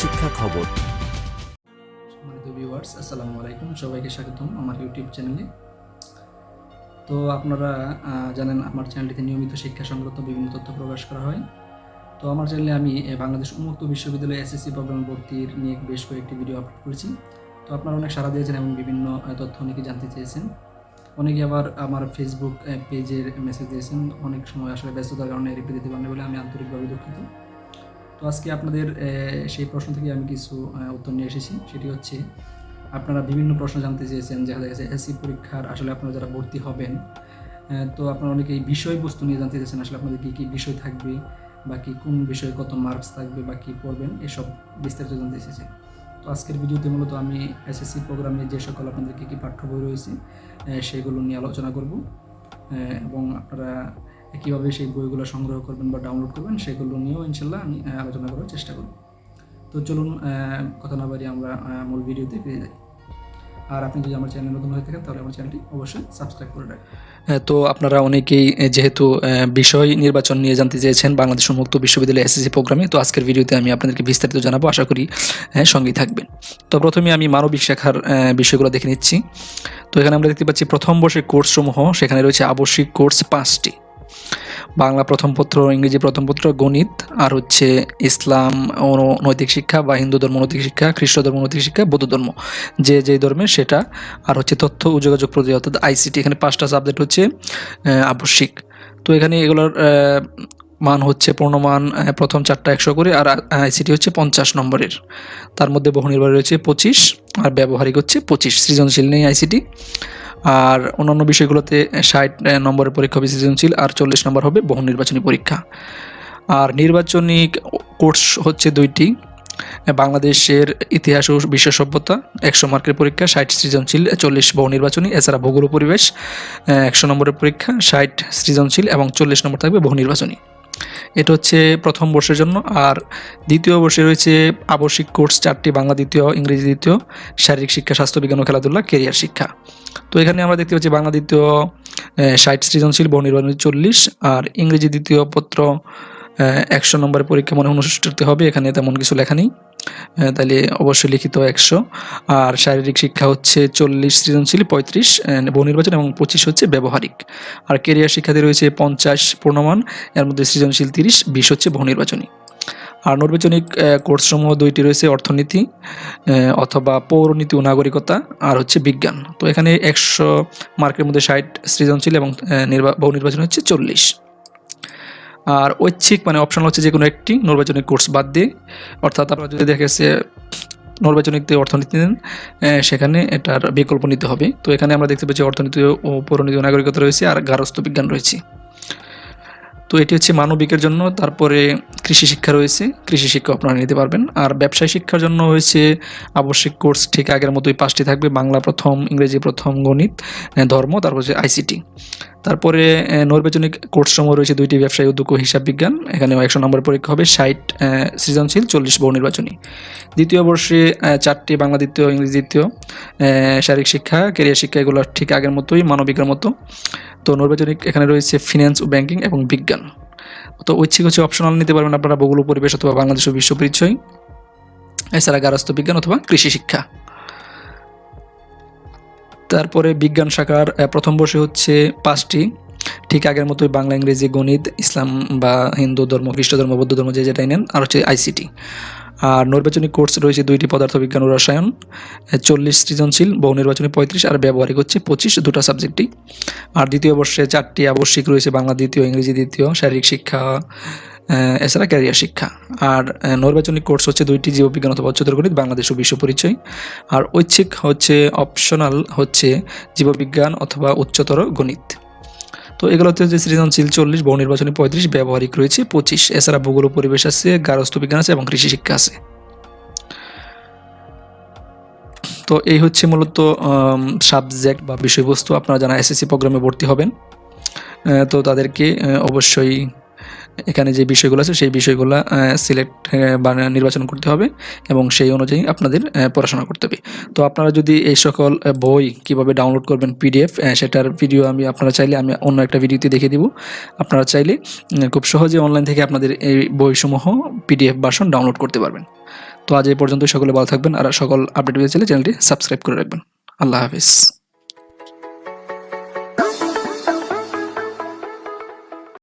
শিক্ষা খবর। সম্মানিত ভিউয়ার্স আসসালামু আলাইকুম। সবাইকে স্বাগতম আমার ইউটিউব চ্যানেলে তো আপনারা জানেন আমার চ্যানেলটিতে নিয়মিত শিক্ষা সংক্রান্ত বিভিন্ন তথ্য প্রকাশ করা হয়। তো আমার চ্যানেলে আমি বাংলাদেশ উন্মুক্ত বিশ্ববিদ্যালয় এসএসসি প্রোগ্রাম ভর্তির নিয়ে বেশ কয়েকটি ভিডিও আপলোড করেছি। তো আপনারা অনেক সাড়া দিয়েছেন এবং বিভিন্ন তথ্য অনেকে জানতে চেয়েছেন। অনেকে আবার আমার ফেসবুক পেজের মেসেজ দিয়েছেন। অনেক সময় আসলে ব্যস্ততার কারণে রিপ্লাই দিতে পারেন বলে আমি আন্তরিকভাবে দুঃখিত। তো আজকে আপনাদের সেই প্রশ্ন থেকে আমি কিছু উত্তর নিয়ে এসেছি। সেটি হচ্ছে, আপনারা বিভিন্ন প্রশ্ন জানতে চেয়েছেন দেখা গেছে এসসি পরীক্ষার আসলে আপনারা যারা ভর্তি হবেন তো আপনারা অনেকে এই বিষয়বস্তু নিয়ে জানতে চেয়েছেন, আসলে আপনাদের কী কী বিষয় থাকবে বা কি কোন বিষয়ে কত মার্কস থাকবে বা কী পড়বেন, এসব বিস্তারিত জানতে এসেছেন তো আজকের ভিডিওতে মূলত আমি এসএসসি প্রোগ্রামে যে সকল আপনাদের কী কী পাঠ্য বই রয়েছে সেগুলো নিয়ে আলোচনা করব এবং আপনারা কীভাবে সেই বইগুলো সংগ্রহ করবেন বা ডাউনলোড করবেন, সেগুলো নিয়েও ইনশাল্লাহ আমি আলোচনা করার চেষ্টা করব। তো চলুন কথা না বাড়িয়ে আমরা মূল ভিডিওতে ফিরে যাই। আর আপনি যদি আমার চ্যানেল নতুন হয়ে থাকেন, তাহলে আমার চ্যানেলটি অবশ্যই সাবস্ক্রাইব করে রাখবেন। তো আপনারা অনেকেই যেহেতু বিষয় নির্বাচন নিয়ে জানতে চেয়েছেন বাংলাদেশ উন্মুক্ত বিশ্ববিদ্যালয় এসএসসি প্রোগ্রামে, তো আজকের ভিডিওতে আমি আপনাদেরকে বিস্তারিত জানাব, আশা করি সঙ্গেই থাকবেন। তো প্রথমে আমি মানবিক শাখার বিষয়গুলো দেখে নিচ্ছি। তো এখানে আমরা দেখতে পাচ্ছি, প্রথম বর্ষের কোর্সসমূহ, সেখানে রয়েছে আবশ্যিক কোর্স পাঁচটি। বাংলা প্রথম পত্র, ইংরেজি প্রথম পত্র, গণিত, আর হচ্ছে ইসলাম নৈতিক শিক্ষা বা হিন্দু ধর্ম, নৈতিক শিক্ষা, খ্রিস্ট ধর্ম, নৈতিক শিক্ষা, বৌদ্ধ ধর্ম, যে যে ধর্মের সেটা, আর হচ্ছে তথ্য ও যোগাযোগ প্রযুক্তি, অর্থাৎ আইসিটি, এখানে পাঁচটা সাবজেক্ট হচ্ছে আবশ্যিক। তো এখানে এগুলোর মান হচ্ছে পূর্ণমান প্রথম চারটা একশো করে, আর আইসিটি হচ্ছে পঞ্চাশ নম্বরের। তার মধ্যে বহু নির্ভর রয়েছে পঁচিশ, আর ব্যবহারিক হচ্ছে পঁচিশ, সৃজনশীল নেই আইসিটি। আর অন্যান্য বিষয়গুলোতে ষাট নম্বরের পরীক্ষা হবে সৃজনশীল আর চল্লিশ নম্বর হবে বহু নির্বাচনী পরীক্ষা। আর নির্বাচনী কোর্স হচ্ছে দুইটি বাংলাদেশের ইতিহাস ও বিশ্ব সভ্যতা, একশো মার্কের পরীক্ষা, ষাট সৃজনশীল চল্লিশ বহু নির্বাচনী, এছাড়া ভূগোল পরিবেশ একশো নম্বরের পরীক্ষা, ষাট সৃজনশীল এবং চল্লিশ নম্বর থাকবে বহু নির্বাচনী। এটা হচ্ছে প্রথম বর্ষের জন্য। আর দ্বিতীয় বর্ষে রয়েছে আবশ্যিক কোর্স, চারটি বাংলা দ্বিতীয়, ইংরেজি দ্বিতীয়, শারীরিক শিক্ষা স্বাস্থ্যবিজ্ঞান ও খেলাধুলা, কেরিয়ার শিক্ষা। তো এখানে আমরা দেখতে পাচ্ছি বাংলা দ্বিতীয় ষাট সৃজনশীল বহু চল্লিশ, আর ইংরেজি দ্বিতীয় পত্র একশো নম্বরের পরীক্ষা মনে অনুষ্ঠিত হবে, এখানে তেমন কিছু লেখা নেই। তাহলে অবশ্যই লিখিত একশো। আর শারীরিক শিক্ষা হচ্ছে চল্লিশ, সৃজনশীল পঁয়ত্রিশ বহু নির্বাচন এবং পঁচিশ হচ্ছে ব্যবহারিক। আর কেরিয়ার শিক্ষাতে রয়েছে পঞ্চাশ পূর্ণমান, এর মধ্যে সৃজনশীল তিরিশ, বিশ হচ্ছে বহু নির্বাচনী। আর নৈর্বাচনিক কোর্সসমূহ দুইটি রয়েছে, অর্থনীতি অথবা পৌরনীতি ও নাগরিকতা, আর হচ্ছে বিজ্ঞান। তো এখানে একশো মার্কের মধ্যে ষাট সৃজনশীল এবং নির্বা, বহু নির্বাচন হচ্ছে চল্লিশ। আর ঐচ্ছিক মানে অপশন হচ্ছে যে কোনো একটি নির্বাচনিক কোর্স বাদ দিয়ে। অর্থাৎ আপনারা যদি দেখে গেছে নির্বাচনিক যে অর্থনীতি নেন সেখানে এটার বিকল্প নিতে হবে। তো এখানে আমরা দেখতে পাচ্ছি অর্থনীতি ও পৌরনীতি নাগরিকতা রয়েছে আর গারস্থ বিজ্ঞান রয়েছে। তো এটি হচ্ছে মানবিকের জন্য। তারপরে কৃষি শিক্ষা রয়েছে, কৃষি শিক্ষা আপনারা নিতে পারবেন। আর ব্যবসায় শিক্ষার জন্য হয়েছে আবশ্যিক কোর্স, ঠিক আগের মতোই পাঁচটি থাকবে, বাংলা প্রথম, ইংরেজি প্রথম, গণিত ধর্ম, তারপর হচ্ছে আইসিটি। তারপরে নৈর্বাচনিক কোর্স সমূহ রয়েছে, দুইটি ব্যবসায়ী উদ্যোগ হিসাব বিজ্ঞান এখানে একশো নম্বর পরীক্ষা হবে, ষাট সৃজনশীল, চল্লিশ বহু নির্বাচনী। দ্বিতীয় বর্ষে চারটি, বাংলা দ্বিতীয়, ইংরেজি দ্বিতীয় শারীরিক শিক্ষা কেরিয়ার শিক্ষা, এগুলো ঠিক আগের মতোই, মানবিকের মতো। তো নৈর্বাচনিক এখানে রয়েছে, ফিন্যান্স ও ব্যাংকিং এবং বিজ্ঞান। তো ঐচ্ছিক হচ্ছে অপশনাল নিতে পারবেন আপনারা ভূগোল, পরিবেশ অথবা বাংলাদেশ বিশ্ব পরিচয়। এছাড়া গারস্থ বিজ্ঞান অথবা কৃষি শিক্ষা। তারপরে বিজ্ঞান শাখার প্রথম বর্ষে হচ্ছে পাঁচটি। ঠিক আগের মতোই বাংলা, ইংরেজি, গণিত, ইসলাম বা হিন্দু ধর্ম, খ্রিস্ট ধর্ম, বৌদ্ধ ধর্ম যে যেটাই নেন, আর হচ্ছে আইসিটি। আর নির্বাচনিক কোর্স রয়েছে দুইটি পদার্থবিজ্ঞান ও রসায়ন চল্লিশ সৃজনশীল বহু নির্বাচনী পঁয়ত্রিশ আর ব্যবহারিক হচ্ছে পঁচিশ দুটো সাবজেক্টই। আর দ্বিতীয় বর্ষে চারটি আবশ্যিক রয়েছে বাংলা দ্বিতীয় ইংরেজি দ্বিতীয় শারীরিক শিক্ষা এছাড়া ক্যারিয়ার শিক্ষা। আর আহ, নৈর্বাচনিক কোর্স হচ্ছে দুইটি জীববিজ্ঞান অথবা উচ্চতর গণিত বাংলাদেশ ও বিশ্ব পরিচয়। আর ঐচ্ছিক হচ্ছে অপশনাল হচ্ছে জীববিজ্ঞান অথবা উচ্চতর গণিত। তো এগুলো হচ্ছে যে সৃজনশীল চল্লিশ বহু নির্বাচনী পঁয়ত্রিশ, ব্যবহারিক রয়েছে পঁচিশ। এছাড়া ভূগোল পরিবেশ আছে, গারস্থ বিজ্ঞান আছে এবং কৃষি শিক্ষা আছে। তো এই হচ্ছে মূলত সাবজেক্ট বা বিষয়বস্তু। আপনারা যারা এসএসসি প্রোগ্রামে ভর্তি হবেন তো তাদেরকে অবশ্যই এখানে যে বিষয়গুলো আছে, সেই বিষয়গুলো সিলেক্ট বা নির্বাচন করতে হবে এবং সেই অনুযায়ী আপনাদের পড়াশোনা করতে হবে। তো আপনারা যদি এই সকল বই কীভাবে ডাউনলোড করবেন পিডিএফ সেটার ভিডিও আমি আপনারা চাইলে আমি অন্য একটা ভিডিওতে দেখিয়ে দিব। আপনারা চাইলে খুব সহজে অনলাইন থেকে আপনাদের এই বইসমূহ পিডিএফ ভার্সন ডাউনলোড করতে পারবেন। তো আজ এই পর্যন্তই, সকলে ভালো থাকবেন আর সকল আপডেট পেতে চাইলে চ্যানেলটি সাবস্ক্রাইব করে রাখবেন। আল্লাহ হাফিজ।